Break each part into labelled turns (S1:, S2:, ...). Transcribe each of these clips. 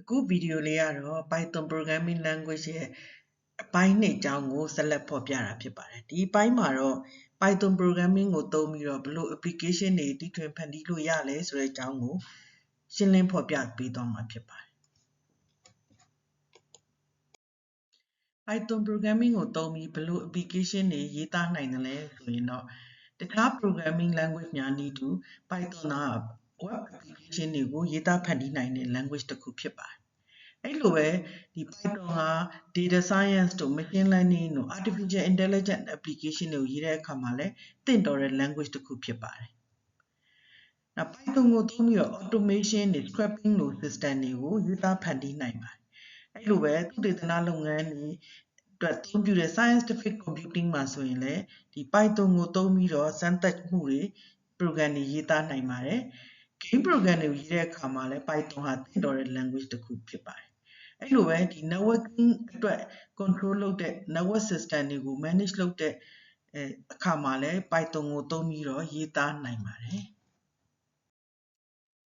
S1: အခုဗီဒီယိုလေးကတော့ Python programming language ရဲ့အပိုင်းနှစ်အကြောင်းကိုဆက်လက်ဖော်ပြတာဖြစ်ပါတယ်ဒီအပိုင်းမှာတော့ Python programming ကိုသုံးပြီးတော့ဘယ်လို application တွေတီထွင်ဖန်တီးလို့ရလဲဆိုတဲ့အကြောင်းကိုရှင်းလင်းဖော်ပြပေးသွားမှာဖြစ်ပါတယ် Python programming ကိုသုံးပြီးဘယ်လို application တွေရေးသားနိုင်တယ်လဲဆိုရင်တော့တခြား programming language များနည်းတူ Python က web application တွေကိုရေးသားဖန်တီးနိုင်တဲ့ language တစ်ခုဖြစ်ပါတယ်အဲ့လိုပဲဒီ Python ဟာ data science တို့ machine learning တို့ artificial intelligence application တွေကိုရေးတဲ့အခါမှာလည်းသင့်တော်တဲ့ language တစ်ခုဖြစ်ပါတယ်။နောက် Python ကိုသုံးပြီးတော့ automation တွေ scripting လို system တွေကိုရေးသားဖန်တီးနိုင်ပါတယ်။အဲ့လိုပဲသုတေသနလုပ်ငန်းတွေအတွက်အသုံးပြုတဲ့ scientific computing မှာဆိုရင်လည်းဒီ Python ကိုသုံးပြီးတော့စမ်းသပ်မှုတွေ program တွေရေးသားနိုင်ပါတယ်။ game program တွေရေးတဲ့အခါမှာလည်း Python ဟာသင့်တော်တဲ့ language တစ်ခုဖြစ်ပါတယ်။အဲ့လိုပဲဒီ networking အတွက် control လုပ်တဲ့ network system တွေကို manage လုပ်တဲ့အဲအခါမှာလည်း Python ကိုသုံးပြီးတော့ရေးသားနိုင်ပါတယ်။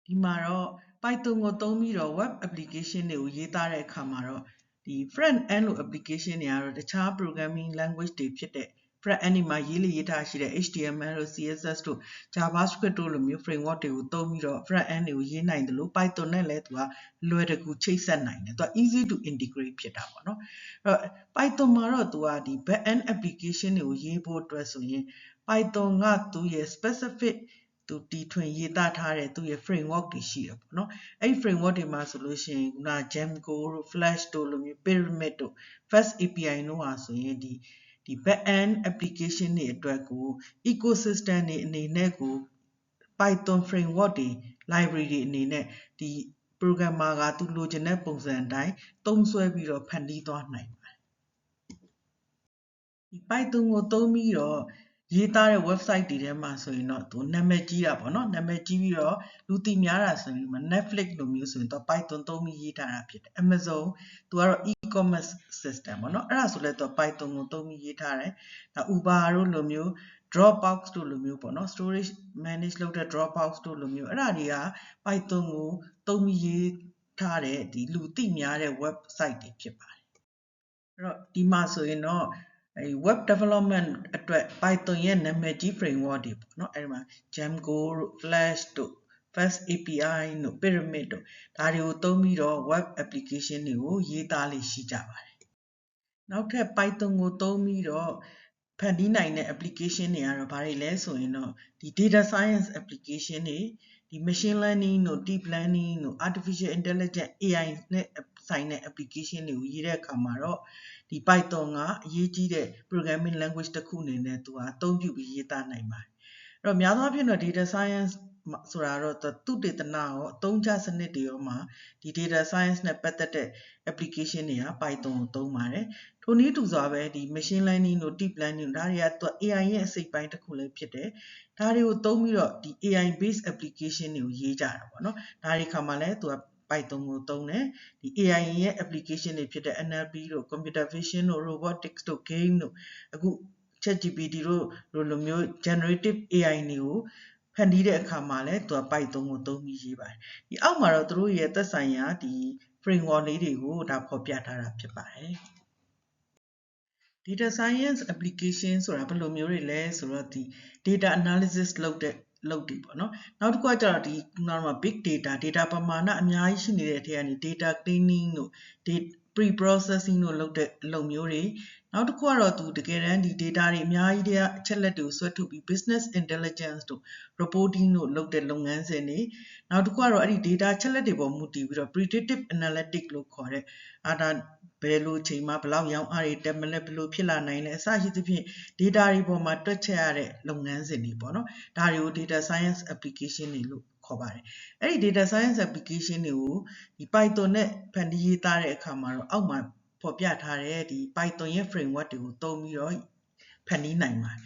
S1: ဒီမှာတော့ Python ကိုသုံးပြီးတော့ web application တွေကိုရေးသားတဲ့အခါမှာတော့ဒီ front end လို application တွေကတော့တခြား programming language တွေဖြစ်တဲ့ front end တွေမှာရေးလေရေးထားရှိတဲ့ HTML တို့ CSS တို့ JavaScript တို့လိုမျိုး framework တွေကိုသုံးပြီးတော့ front end တွေကိုရေးနိုင်တယ်လို့ Python နဲ့လည်းသူကလွယ်တကူချိတ်ဆက်နိုင်တယ်။သူက easy to integrate ဖြစ်တာပေါ့နော်။အဲ့တော့ Python မှာတော့သူကဒီ back end application တွေကိုရေးဖို့အတွက်ဆိုရင် Python ကသူ့ရဲ့ specific သူတီထွင်ရေးသားထားတဲ့သူ့ရဲ့ framework တွေရှိတယ်ပေါ့နော်အဲ့ဒီ framework တွေမှာဆိုလို့ရှိရင်ခုန Django တို့ Flash တို့လိုမျိုး Pyramid တို့ Fast API တို့ဟာဆိုရင်ဒီ ဒီ back end application တွေအတွက်ကို ecosystem တွေအနေနဲ့ကို Python framework တွေ library တွေအနေနဲ့ဒီ programmer ကသူလိုချင်တဲ့ပုံစံအတိုင်းသုံးစွဲပြီးတော့ဖန်တီးသွားနိုင်ပါတယ်ဒီ Python ကိုသုံးပြီးတော့ရေးသားတဲ့ website တွေထဲမှာဆိုရင်တော့သူနာမည်ကြီးတာပေါ့နော်နာမည်ကြီးပြီးတော့လူသိများတာဆိုရင် Netflix လိုမျိုးဆိုရင်တော့ Python သုံးပြီးရေးထားတာဖြစ်တယ် Amazon သူကတော့ e-commerce system ပေါ့နော်အဲ့ဒါဆိုလဲသူ Python ကိုသုံးပြီးရေးထားတယ်ဒါ Uber တို့လိုမျိုး Dropbox တို့လိုမျိုးပေါ့နော် storage manage လုပ်တဲ့ Dropbox တို့လိုမျိုးအဲ့ဒါတွေက Python ကိုသုံးပြီးရေးထားတဲ့ဒီလူသိများတဲ့ website တွေဖြစ်ပါတယ်အဲ့တော့ဒီမှာဆိုရင်တော့အဲ web development အတွက် Python ရဲ့နာမည်ကြီး framework တွေပေါ့နော်အဲဒီမှာ Django တို့ Flash တို့ Fast API တို့ Pyramid တို့ဒါတွေကိုသုံးပြီးတော့ web application တွေကိုရေးသားလေးရှိကြပါတယ်နောက်ထပ် Python ကိုသုံးပြီးတော့ဖန်တီးနိုင်တဲ့ application တွေကတော့ဘာတွေလဲဆိုရင်တော့ဒီ data science application တွေဒီ machine learning တို့ deep learning တို့ artificial intelligence AI နဲ့ဆိုင်တဲ့ application တွေကိုရေးတဲ့အခါမှာတော့ဒီ Python ကအရေးကြီးတဲ့ programming language တစ်ခုအနေနဲ့သူကအသုံးပြုပြီးရေးသားနိုင်ပါတယ်။အဲ့တော့များသောအားဖြင့်တော့ data science ဆိုတာတော့သူတေသနရောအသုံးချစနစ်တွေရောမှာဒီ data science နဲ့ပတ်သက်တဲ့ application တွေက Python ကိုသုံးပါတယ်။ထိုနည်းတူစွာပဲဒီ machine learning တို့ deep learning ဒါတွေကသူ AI ရဲ့အစိတ်ပိုင်းတစ်ခုလည်းဖြစ်တယ်။ဒါတွေကိုသုံးပြီးတော့ဒီ AI based application တွေကိုရေးကြတာပေါ့နော်။ဒါတွေခါမှလည်းသူက Python ကိုသုံးတယ်ဒီ AI ရဲ့ application တွေဖြစ်တဲ့ NLP တို့ computer vision တို့ robotics တို့ game တို့အခု ChatGPT တို့လိုမျိုး generative AI တွေကို ဖန်တီးတဲ့အခါမှာလည်းသူက Python ကိုသုံးပြီးရေးပါတယ်ဒီအောက်မှာတော့သူတို့ရဲ့သက်ဆိုင်ရာဒီ framework လေးတွေကိုဒါဖော်ပြထားတာဖြစ်ပါတယ် data science application ဆိုတာဘယ်လိုမျိုးတွေလဲဆိုတော့ဒီ data analysis လုပ်တဲ့လုပ်တယ်ပေါ့နော်နောက်တစ်ခုကကျတော့ဒီနောက်မှာ big data data ပမာဏအများကြီးရှိနေတဲ့အထက်ကနေ data cleaning တို့ pre processing တို့လုပ်တဲ့အလုပ်မျိုးတွေနောက်တစ်ခုကတော့သူတကယ်တမ်းဒီ data တွေအများကြီးတဲ့အချက်လက်တွေကိုဆွဲထုတ်ပြီး business intelligence တို့ reporting တို့လုပ်တဲ့လုပ်ငန်းစဉ်တွေနောက်တစ်ခုကတော့အဲ့ဒီ data ချက်လက်တွေပေါ်မူတည်ပြီးတော့ predictive analytics လို့ခေါ်တဲ့အာဒါဘယ်လိုချိန်မှာဘယ်လောက်ရောင်းအားတွေတက်မလဲဘယ်လိုဖြစ်လာနိုင်လဲအစရှိသဖြင့် data တွေပေါ်မှာတွက်ချက်ရတဲ့လုပ်ငန်းစဉ်တွေပေါ့နော်ဒါတွေကို data science application တွေလို့ ခေါ်ပါတယ်အဲ့ဒီ data science application တွေကိုဒီ Python နဲ့ဖန်တီးရေးသားတဲ့အခါမှာတော့အောက်မှာဖော်ပြထားတဲ့ဒီ Python ရဲ့ framework တွေကိုသုံးပြီးတော့ဖန်တီးနိုင်ပါတယ်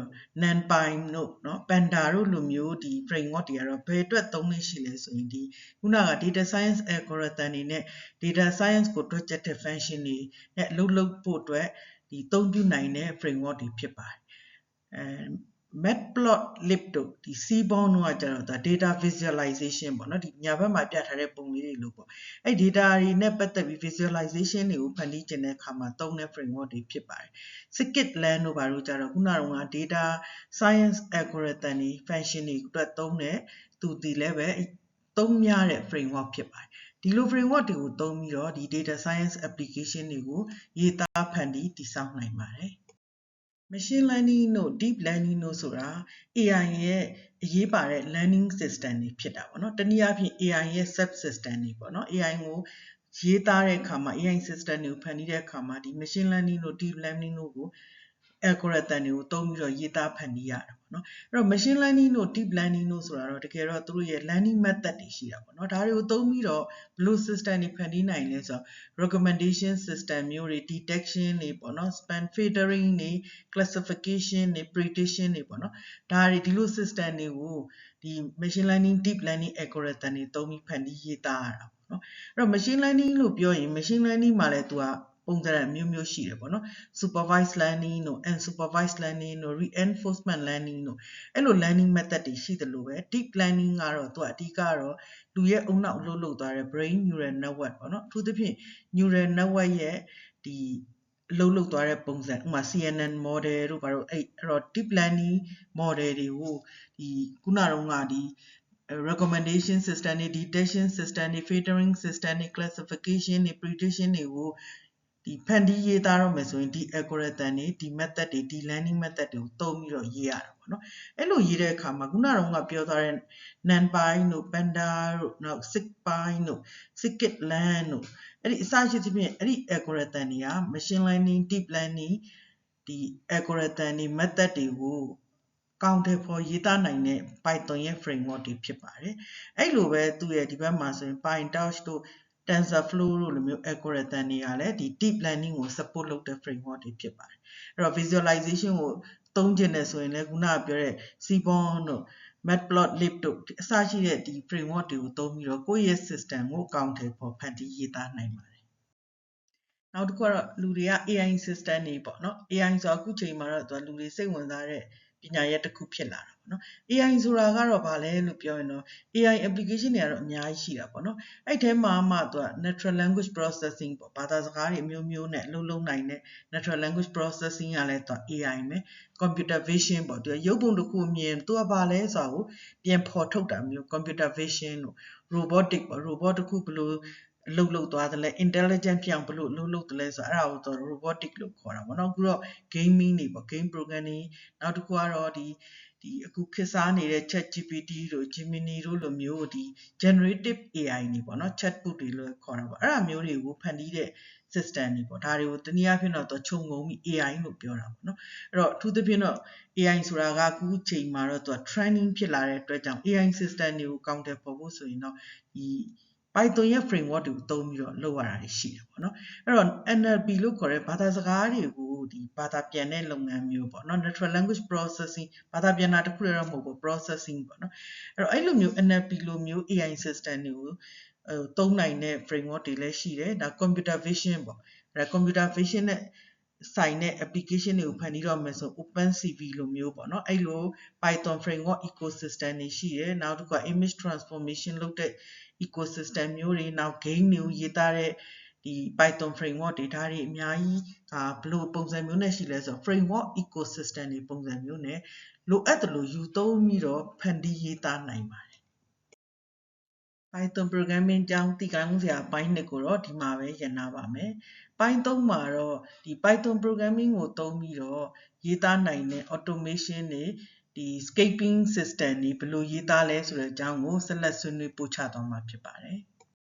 S1: ။ NumPy တို့เนาะ Panda တို့လိုမျိုးဒီ framework တွေကတော့ဘယ်အတွက်သုံးလို့ရှိလဲဆိုရင်ဒီခုနက data science algorithm တွေနဲ့ data science ကိုတွက်ချက်တဲ့ function တွေနဲ့အလုပ်လုပ်ဖို့အတွက်ဒီသုံးပြုနိုင်တဲ့ framework တွေဖြစ်ပါတယ်။အဲ matplotlib တို့ဒီ seaborn တို့ကကျတော့ဒါ data visualization ပေါ့နော်ဒီညာဘက်မှာပြထားတဲ့ပုံလေးတွေလို့ပေါ့အဲ့ data တွေနဲ့ပတ်သက်ပြီး visualization တွေကိုဖန်တီးခြင်းတဲ့အခါမှာသုံးတဲ့ framework တွေဖြစ်ပါတယ် scikit-learn တို့ဘာလို့ကျတော့ခုနက data science algorithm တွေ function တွေအတွက်သုံးတဲ့သူဒီလည်းပဲသုံးများတဲ့ framework ဖြစ်ပါတယ်ဒီလို framework တွေကိုသုံးပြီးတော့ဒီ data science application တွေကိုရေးသားဖန်တီးတည်ဆောက်နိုင်ပါတယ် machine learning တို့ deep learning တို့ဆိုတာ AI ရဲ့အရေးပါတဲ့ learning system တွေဖြစ်တာပေါ့နော်တနည်းအားဖြင့် AI ရဲ့ sub system တွေပေါ့နော် AI ကိုရေးသားတဲ့အခါမှာ AI system တွေကိုဖန်တီးတဲ့အခါမှာဒီ machine learning တို့ deep learning တို့ကို algorithm တွေကိုသုံးပြီးတော့ရေးသားဖန်တီးရတာပေါ့နော်အဲ့တော့ machine learning တို့ deep learning တို့ဆိုတာတော့တကယ်တော့သူတို့ရဲ့ learning method တွေရှိတာပေါ့နော်ဒါတွေကိုသုံးပြီးတော့ဘယ်လို system တွေဖန်တီးနိုင်လဲဆိုတော့ recommendation system မျိုးတွေ detection တွေပေါ့နော် span filtering တွေ classification တွေ prediction တွေပေါ့နော်ဒါတွေဒီလို system တွေကိုဒီ machine learning deep learning algorithm တွေသုံးပြီးဖန်တီးရေးသားရတာပေါ့နော်အဲ့တော့ machine learning လို့ပြောရင် machine learning မှာလည်းသူက ပုံစံအမျိုးမျိုးရှိတယ်ပေါ့နော် supervised learning တို့ unsupervised learning တို့ reinforcement learning တို့အဲ့လို learning method တွေရှိတယ်လို့ပဲ deep learning ကတော့သူကအဓိကကတော့လူရဲ့အုံနောက်လှုပ်လှုပ်သွားတဲ့ brain neural network ပေါ့နော်အထူးသဖြင့် neural network ရဲ့ဒီလှုပ်လှုပ်သွားတဲ့ပုံစံဥပမာ CNN model တို့ဘာလို့အဲ့အဲ့တော့ deep learning model တွေကိုဒီခုနတုန်းကဒီ recommendation system တွေ detection system တွေ filtering system တွေ classification တွေ prediction တွေကို ဒီဖန်တီးရေးသားတော့မယ်ဆိုရင်ဒီ algorithm တွေဒီ method တွေဒီ learning method တွေကိုသုံးပြီးတော့ရေးရတာပေါ့နော်အဲ့လိုရေးတဲ့အခါမှာခုနတုန်းကပြောထားတဲ့ numpy တို့ panda တို့နောက် scipy တို့ scikit-learn တို့အဲ့ဒီအစရှိသဖြင့်အဲ့ဒီ algorithm တွေက machine learning deep learning ဒီ algorithm တွေ method တွေကိုကောင်တယ်ဖော်ရေးသားနိုင်တဲ့ Python ရဲ့ framework တွေဖြစ်ပါတယ်။အဲ့လိုပဲသူ့ရဲ့ဒီဘက်မှာဆိုရင် PyTorch တို့ TensorFlow တို့လိုမျိုး algorithm တွေကလည်းဒီ deep learning ကို support လုပ်တဲ့ framework တွေဖြစ်ပါတယ်။အဲ့တော့ visualization ကိုသုံးကျင်တယ်ဆိုရင်လည်းခုနကပြောတဲ့ Seaborn တို့ Matplotlib တို့အစရှိတဲ့ဒီ framework တွေကိုသုံးပြီးတော့ကိုယ့်ရဲ့ system ကိုအကောင့်ထဲပေါ်ဖန်တီးရေးသားနိုင်ပါတယ်။နောက်တစ်ခုကတော့လူတွေက AI system တွေပေါ့နော် AI ဆိုအခုချိန်မှာတော့သူကလူတွေစိတ်ဝင်စားတဲ့ပညာရပ်တစ်ခုဖြစ်လာတာပေါ့ နော် AI ဆိုတာကတော့ဗာလဲလို့ပြောရင်တော့ AI application တွေကတော့အများကြီးရှိတာပေါ့နော်အဲ့ထဲမှာမှသူက natural language processing ပေါ့ဘာသာစကားတွေအမျိုးမျိုးနဲ့အလုံးလုံးနိုင်တဲ့ natural language processing ကလည်းသူက AI ပဲ computer vision ပေါ့သူကရုပ်ပုံတစ်ခုမြင်သူကဗာလဲဆိုတာကိုပြန်ဖော်ထုတ်တာမျိုး computer vision တို့ robotic ပေါ့ robot တစ်ခုဘယ်လို အလုပ်လုပ်သွားတယ်လဲ intelligent ပြောင်းဘလို့အလုပ်လုပ်တယ်လဲဆိုတော့အဲ့ဒါကိုတော့ robotic လို့ခေါ်တာပေါ့နော်အခုတော့ gaming တွေပေါ့ game programming နောက်တစ်ခုကတော့ဒီဒီအခုခေတ်စားနေတဲ့ Chat GPT တို့ Gemini တို့လိုမျိုးဒီ generative AI တွေပေါ့နော် chatbot တွေလို့ခေါ်တာပေါ့အဲ့ဒါမျိုးတွေကိုဖန်တီးတဲ့ system တွေပေါ့ဒါတွေကိုတနည်းအားဖြင့်တော့ခြုံငုံပြီး AI လို့ပြောတာပေါ့နော်အဲ့တော့အထူးသဖြင့်တော့ AI ဆိုတာကအခုချိန်မှာတော့သူက training ဖြစ်လာတဲ့အတွက်ကြောင့် AI system တွေကို counter ပေါ်ဖို့ဆိုရင်တော့ဒီ Python ရဲ့ framework တွေကိုသုံးပြီးတော့လုပ်ရတာရှိတယ်ပေါ့နော်အဲ့တော့ NLP လို့ခေါ်တဲ့ဘာသာစကားတွေကိုဒီဘာသာပြန်တဲ့လုပ်ငန်းမျိုးပေါ့နော် natural language processing ဘာသာပြန်တာတခုတည်းတော့မဟုတ်ဘူး processing ပေါ့နော်အဲ့တော့အဲ့လိုမျိုး NLP လိုမျိုး AI system တွေကိုအဲသုံးနိုင်တဲ့ framework တွေလည်းရှိတယ်ဒါ computer vision ပေါ့အဲ့ဒါ computer vision နဲ့ ဆိုင်တဲ့ application တွေကိုဖန်တီးတော့မယ်ဆို OpenCV လိုမျိုးပေါ့နော်အဲ့လို Python framework ecosystem တွေရှိတယ်နောက်တစ်ခုက image transformation လုပ်တဲ့ ecosystem မျိုးတွေနောက် game တွေကိုရေးသားတဲ့ဒီ Python framework တွေဒါတွေအများကြီးအာဘလို့ပုံစံမျိုးနဲ့ရှိလဲဆိုတော့ framework ecosystem တွေပုံစံမျိုးနဲ့လိုအပ်တယ်လို့ယူသုံးပြီးတော့ဖန်တီးရေးသားနိုင်ပါတယ် Python programming ကြောင်းသိကောင်းစရာအပိုင်းနှစ်ကိုတော့ဒီမှာပဲရနာပါမယ်။ပိုင်း3မှာတော့ဒီ Python programming ကိုသုံးပြီးတော့ရေးသားနိုင်တဲ့ automation တွေဒီ scaping system တွေဘယ်လိုရေးသားလဲဆိုတဲ့အကြောင်းကိုဆက်လက်ဆွေးနွေးပို့ချသွားမှာဖြစ်ပါတယ်။